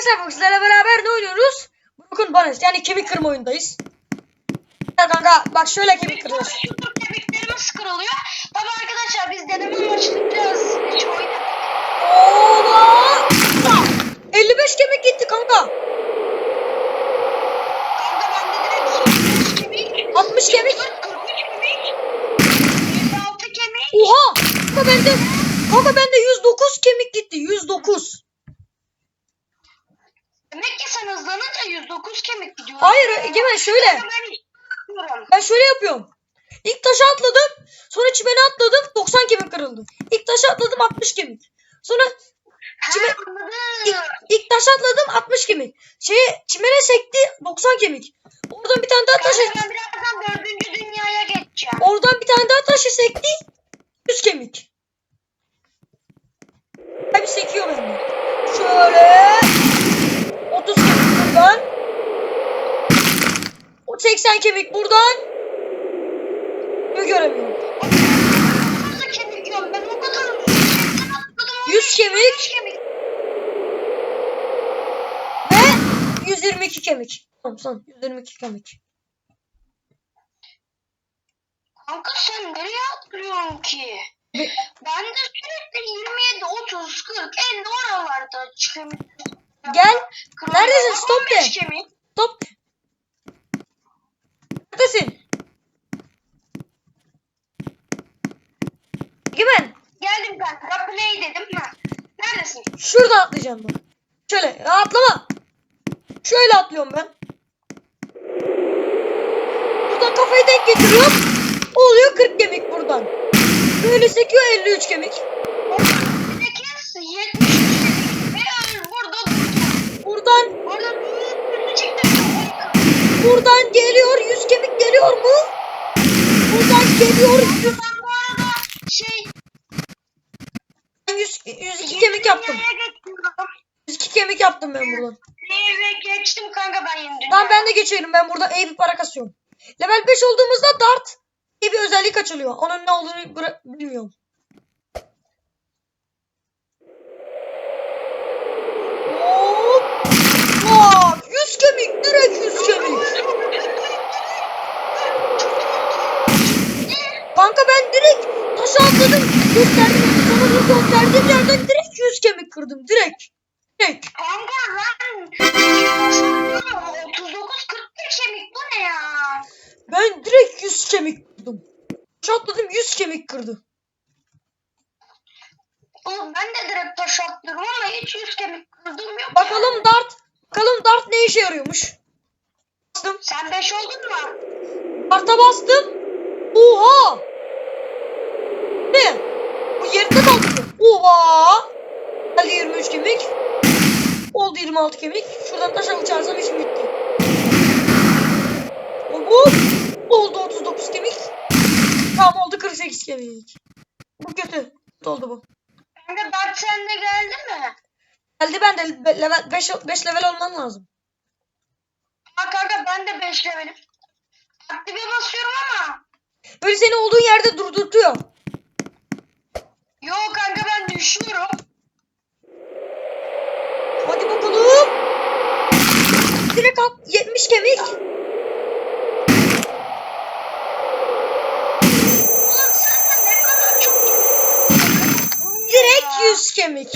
Arkadaşlar bu sizlerle beraber ne oynuyoruz? Broken Bones yani kemik kırma oyundayız. Ya kanka bak şöyle kemik kırıyoruz. Şurada kemiklerimiz kırılıyor. Tabii arkadaşlar biz deneme amaçlı biraz hiç oynadık. Ola! 55 kemik gitti kanka. Kanka bende direkt 83 kemik. 60 kemik. 43 kemik. 106 kemik. Oha! Kanka bende Kanka bende 109 kemik gitti. 109. Demek ki sen hızlanınca 109 kemik gidiyor. Hayır Egemen şöyle. Ben istiyorum. Ben şöyle yapıyorum. İlk taşa atladım. Sonra çimene atladım. 90 kemik kırıldı. İlk taşa atladım 60 kemik. Sonra Çime- ilk, ilk taşa atladım 60 kemik. Şeye çimene sekti 90 kemik. Oradan bir tane daha taşı Kanka ben birazdan dördüncü dünyaya geçeceğim. Oradan bir tane daha taşı sekti. 100 kemik. Abi sekiyor bende. Şöyle. 30 kemik buradan. O 80 kemik buradan. Ne göremiyorum. Nasıl kemik yiyorum ben o kadar Sen atladım, 100 kemik 100 kemik. ve 122 kemik. Tamam son 122 kemik. Kanka sen nereye atlıyorsun ki? Ve- Ben de sürekli 27, 30, 40, 50 oralarda kemik. Gel. Neredesin? Stop 15 de. kemik. Stop. Neredesin? Egemen. Geldim kanka play dedim. Ha. Neredesin? Şuradan atlayacağım ben. Şöyle ya atlama. Şöyle atlıyorum ben. Buradan kafayı denk getiriyorum. Oluyor 40 kemik buradan. Böyle sekiyor 53 kemik. 8, 73 kemik. Ve burada durdum. Buradan buradan geliyor 100 kemik geliyor mu? Buradan geliyor 100, Ben bu arada şey 100 102 kemik yaptım. geçiyorum. 102 kemik yaptım ben buradan. Eve geçtim kanka ben yeni. Tamam ben de geçerim. Ben burada iyi bir para kasıyorum. Level 5 olduğumuzda dart diye bir özellik açılıyor. Onun ne olduğunu bilmiyorum. Atladım. Gösterdim. Sana bir gösterdiğim yerden direkt 100 kemik kırdım. Direkt. Direkt. Kanka ben 39 41 kemik bu ne ya? Ben direkt 100 kemik kırdım. Taşa atladım 100 kemik kırdı. Oğlum ben de direkt taş atlıyorum ama hiç 100 kemik kırdığım yok. Bakalım yani. dart. Bakalım dart ne işe yarıyormuş. Bastım. Sen 5 oldun mu? Dart'a bastım. Oha. Yerinde kaldı. Oha. Geldi 23 kemik. Oldu 26 kemik. Şuradan taşa uçarsam işim bitti. Hop. Oldu 39 kemik. Tamam oldu 48 kemik. Bu kötü. Oldu bu. Kanka Dart sende geldi mi? Geldi ben de be- level 5 5 level olman lazım. Ha kanka ben de 5 levelim. Aktive basıyorum ama. Böyle seni olduğun yerde durdurtuyor. Yo kanka ben düşüyorum. Hadi bakalım. Direkt at 70 kemik. Oğlum sen de ne kadar çok Direkt 100 kemik.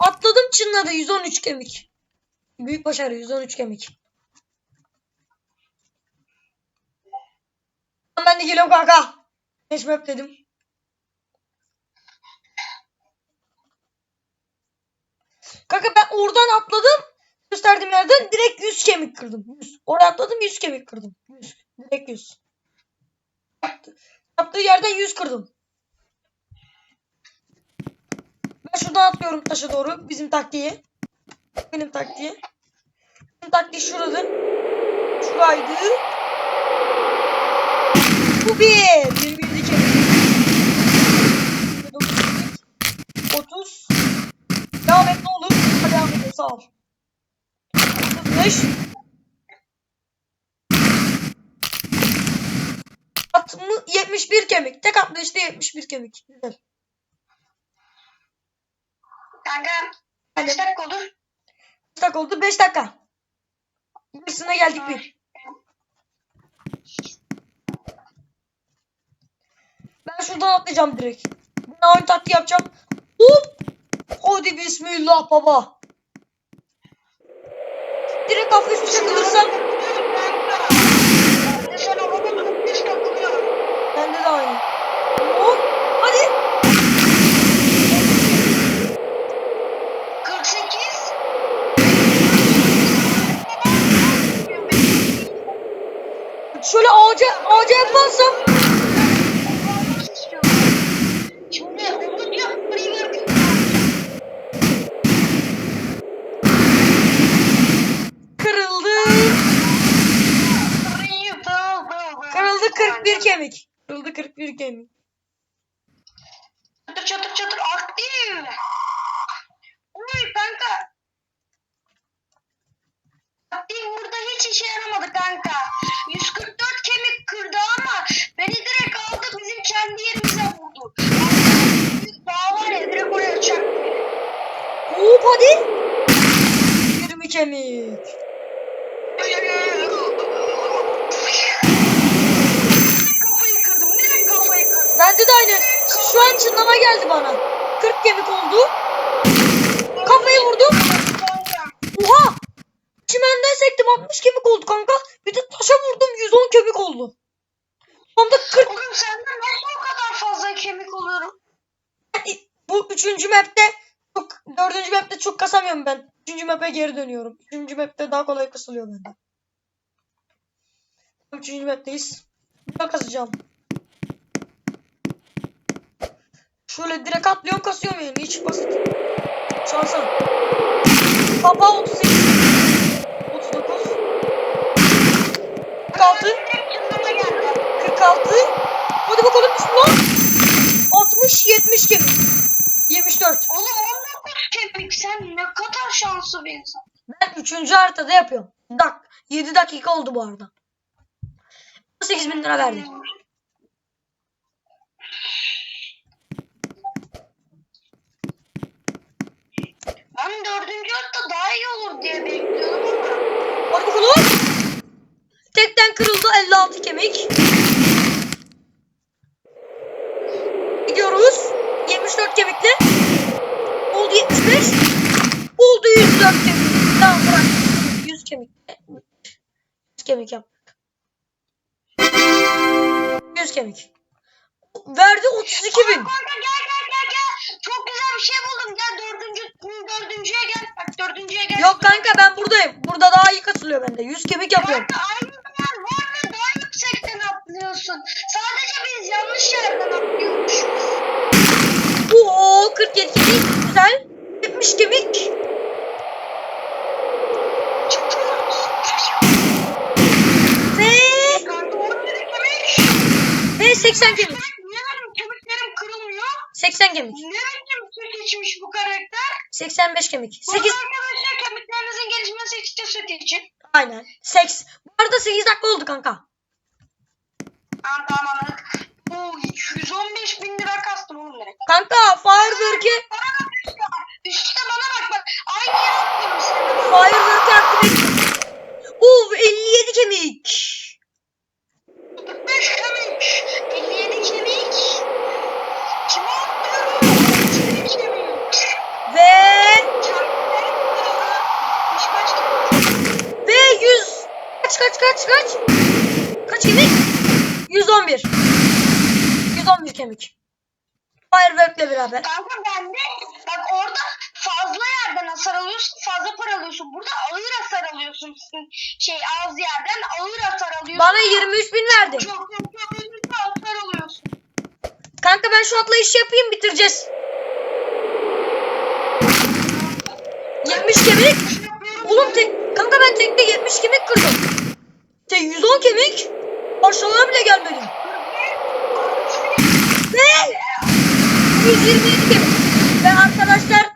Atladım çınladı 113 kemik. Büyük başarı 113 kemik. Ben de geliyorum kanka. Geçmep dedim. Kanka ben oradan atladım. Gösterdiğim yerden direkt 100 kemik kırdım. 100. Oraya atladım 100 kemik kırdım. 100. Direkt 100. Yaptı- Yaptığı yerden 100 kırdım. Ben şuradan atlıyorum taşa doğru. Bizim taktiği. Benim taktiği. Benim taktiği şurada. Şuraydı. Bu bir. 27 kemik. 29 kemik. 30. Devam et ne olur. Hadi devam et. Sağ ol. 35. 60, 71 kemik. Tek atlayışta 71 kemik. Güzel. Kanka kaç dakika olur? dakika oldu? 5 dakika. Yarısına geldik bir. Ben şuradan atlayacağım direkt. Ben aynı taktiği yapacağım. Hop. Hadi bismillah baba. Direkt hafif sen havada 45 takılıyorum. bende de aynı. Hop. Hadi. 48. Şöyle ağaca, ağaca yaparsam. 41 kemik. Kırıldı 41 kemik. Çatır çatır çatır aktif. Uy kanka. Aktif burada hiç işe yaramadı kanka. 144 kemik kırdı ama beni direkt aldı bizim kendi yerimize vurdu. Dağ var ya direkt oraya çaktı. Hop hadi. 20 kemik. Şu an çınlama geldi bana. 40 kemik oldu. Kafayı vurdum. Oha! Çimenden sektim 60 kemik oldu kanka. Bir de taşa vurdum 110 kemik oldu. Tam da 40. Oğlum senden nasıl o kadar fazla kemik oluyorum? Bu üçüncü map'te çok, dördüncü map'te çok kasamıyorum ben. Üçüncü map'e geri dönüyorum. Üçüncü map'te daha kolay kasılıyor bende. Üçüncü map'teyiz. Güzel kasacağım. Şöyle direkt atlıyorum kasıyorum yani. Hiç basit. Şansa. Papa 38. 39. 46. Direkt yanıma geldi. 46. Hadi bakalım bismillah. 60 70 kemik. 74. Oğlum 19 kemik sen ne kadar şanslı bir insan. Ben 3. haritada yapıyorum. Dak 7 dakika oldu bu arada. 18 bin lira verdim. Ben dördüncü hatta daha iyi olur diye bekliyordum ama. Hadi bakalım. Tekten kırıldı 56 kemik. Gidiyoruz. 74 kemikli. Oldu 75. Oldu 104 kemik. Tamam bırak. 100 kemik. 100 kemik yaptık. 100 kemik. Verdi 32 bin. Gel gel gel gel. Çok güzel bir şey buldum. Gel dördüncü, dördüncüye gel. Bak dördüncüye gel. Yok kanka ben buradayım. Burada daha iyi kasılıyor bende. 100 kemik yapıyorum. Kanka aynı yer var ve daha yüksekten atlıyorsun. Sadece biz yanlış yerden atlıyormuşuz. Oo 47 kemik. Güzel. 70 kemik. Ve Kanka 17 kemik. ve 80 kemik. Kemik niye benim kemiklerim kırılmıyor? 80 kemik. Ne biçim süt içmiş bu karakter? 85 kemik. 8 8. Arkadaşlar kemiklerinizin gelişmesi için süt için. aynen. 8. Bu arada 8 dakika oldu kanka. Tamam tamam anladık. Oo 215 bin lira kastım oğlum direkt. Kanka Firework'e Bana bak üstte. Üstte bana bak bak. Aynı yere atlıyorum sen. Firework'e aktif ettim. Oo 57 kemik. 45 kemik. 57 kemik. Kime atlıyorum? 57 kemik. Ve Kemiklerim kırıldı. 65 kemik. ve 100 kaç kaç kaç kaç? Kemik? 111. 111 kemik. Firework'le beraber. Kanka bende bak orada fazla yerden hasar alıyorsun fazla para alıyorsun. Burada ağır hasar alıyorsun. Şey az yerden ağır hasar alıyorsun. Bana 23 bin verdi. Çok çok çok bir hasar alıyorsun. Kanka ben şu atlayışı yapayım bitireceğiz. 70 kemik. Oğlum tek, kanka ben tekte 70 kemik kırdım. Te 110 kemik. Aşağıya bile gelmedim. Ve 127 kemik. Ve arkadaşlar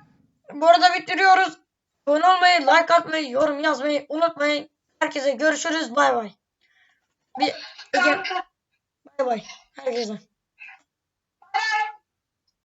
bu arada bitiriyoruz. Abone olmayı, like atmayı, yorum yazmayı unutmayın. Herkese görüşürüz. Bay bay. Bir bay bay. Herkese.